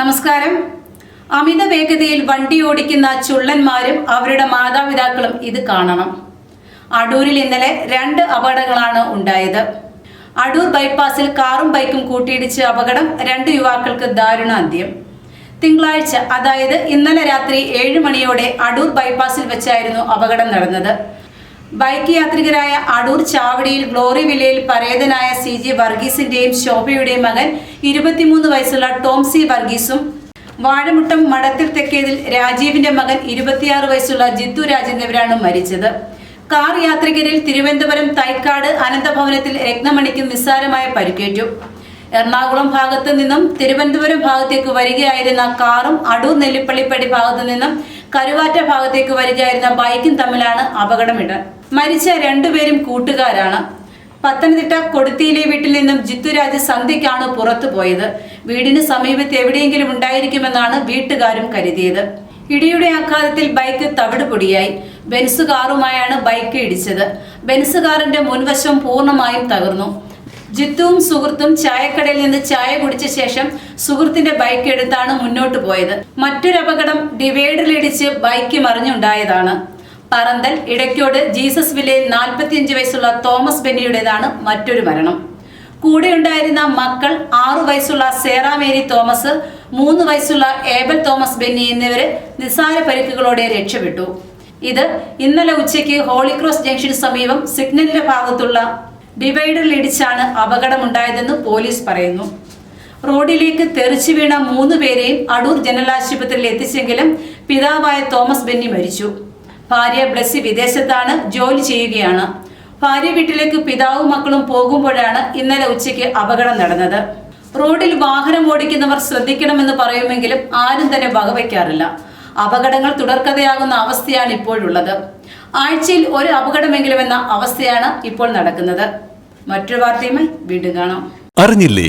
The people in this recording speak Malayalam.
നമസ്കാരം. അമിത വേഗതയിൽ വണ്ടി ഓടിക്കുന്ന ചുള്ളന്മാരും അവരുടെ മാതാപിതാക്കളും ഇത് കാണണം. അടൂരിൽ ഇന്നലെ രണ്ട് അപകടങ്ങളാണ് ഉണ്ടായത്. അടൂർ ബൈപ്പാസിൽ കാറും ബൈക്കും കൂട്ടിയിടിച്ച് അപകടം രണ്ട് യുവാക്കൾക്ക് ദാരുണ അന്ത്യം. തിങ്കളാഴ്ച അതായത് ഇന്നലെ രാത്രി ഏഴ് മണിയോടെ അടൂർ ബൈപ്പാസിൽ വെച്ചായിരുന്നു അപകടം നടന്നത്. ബൈക്ക് യാത്രികരായ അടൂർ ചാവടിയിൽ ഗ്ലോറി വില്ലയിൽ പരേതനായ സി ജി വർഗീസിന്റെയും ശോഭയുടെയും മകൻ ഇരുപത്തിമൂന്ന് വയസ്സുള്ള ടോംസി വർഗീസും വാഴമുട്ടം മടത്തിൽ തെക്കേതിൽ രാജീവിന്റെ മകൻ ഇരുപത്തിയാറ് വയസ്സുള്ള ജിത്തു രാജ് എന്നിവരാണ് മരിച്ചത്. കാർ യാത്രികരിൽ തിരുവനന്തപുരം തൈക്കാട് അനന്തഭവനത്തിൽ രത്നമണിക്ക് നിസ്സാരമായ പരിക്കേറ്റു. എറണാകുളം ഭാഗത്ത് നിന്നും തിരുവനന്തപുരം ഭാഗത്തേക്ക് വരികയായിരുന്ന കാറും അടൂർ നെല്ലിപ്പള്ളിപ്പടി ഭാഗത്തു നിന്നും കരുവാറ്റ ഭാഗത്തേക്ക് വരികയായിരുന്ന ബൈക്കും തമ്മിലാണ് അപകടമിട മരിച്ച രണ്ടുപേരും കൂട്ടുകാരാണ്. പത്തനംതിട്ട കൊടുത്തിയിലെ വീട്ടിൽ നിന്നും ജിത്തുരാജ് സന്ധ്യയ്ക്കാണ് പുറത്തു പോയത്. വീടിന് സമീപത്ത് എവിടെയെങ്കിലും ഉണ്ടായിരിക്കുമെന്നാണ് വീട്ടുകാരും കരുതിയത്. ഇടിയുടെ ആഘാതത്തിൽ ബൈക്ക് തവിട് പൊടിയായി ബെൻസ് കാറുമായാണ് ബൈക്ക് ഇടിച്ചത്. ബെൻസ് കാറിന്റെ മുൻവശം പൂർണമായും തകർന്നു. ജിത്തുവും സുഹൃത്തും ചായക്കടയിൽ നിന്ന് ചായ കുടിച്ച ശേഷം സുഹൃത്തിന്റെ ബൈക്ക് എടുത്താണ് മുന്നോട്ട് പോയത്. മറ്റൊരു അപകടം ഡിവൈഡറിലിടിച്ച് ബൈക്ക് മറിഞ്ഞുണ്ടായതാണ്. പറന്തൽ ഇടയ്ക്കോട് ജീസസ് വില്ലയിൽ നാൽപ്പത്തിയഞ്ച് വയസ്സുള്ള തോമസ് ബെന്നിയുടേതാണ് മറ്റൊരു മരണം. കൂടെയുണ്ടായിരുന്ന മക്കൾ ആറു വയസ്സുള്ള സേറാമേരി തോമസ് മൂന്ന് വയസ്സുള്ള ഏബൽ തോമസ് ബെന്നി എന്നിവരെ നിസ്സാര പരിക്കുകളോടെ രക്ഷപ്പെട്ടു. ഇത് ഇന്നലെ ഉച്ചയ്ക്ക് ഹോളിക്രോസ് ജംഗ്ഷന് സമീപം സിഗ്നലിന്റെ ഭാഗത്തുള്ള ഡിവൈഡറിൽ ഇടിച്ചാണ് അപകടമുണ്ടായതെന്ന് പോലീസ് പറയുന്നു. റോഡിലേക്ക് തെറിച്ചു വീണ മൂന്ന് പേരെയും അടൂർ ജനറൽ ആശുപത്രിയിൽ എത്തിച്ചെങ്കിലും പിതാവായ തോമസ് ബെന്നി മരിച്ചു. ഭാര്യ ബ്ലസ്സി വിദേശത്താണ് ജോലി ചെയ്യുകയാണ്. ഭാര്യ വീട്ടിലേക്ക് പിതാവും മക്കളും പോകുമ്പോഴാണ് ഇന്നലെ ഉച്ചയ്ക്ക് അപകടം നടന്നത്. റോഡിൽ വാഹനം ഓടിക്കുന്നവർ ശ്രദ്ധിക്കണമെന്ന് പറയുമെങ്കിലും ആരും തന്നെ വകവയ്ക്കാറില്ല. അപകടങ്ങൾ തുടർക്കഥയാകുന്ന അവസ്ഥയാണ് ഇപ്പോഴുള്ളത്. ആഴ്ചയിൽ ഒരു അപകടമെങ്കിലും എന്ന അവസ്ഥയാണ് ഇപ്പോൾ നടക്കുന്നത്. മറ്റൊരു വാർത്തയുമായി വീണ്ടും കാണാം. അറിഞ്ഞില്ലേ?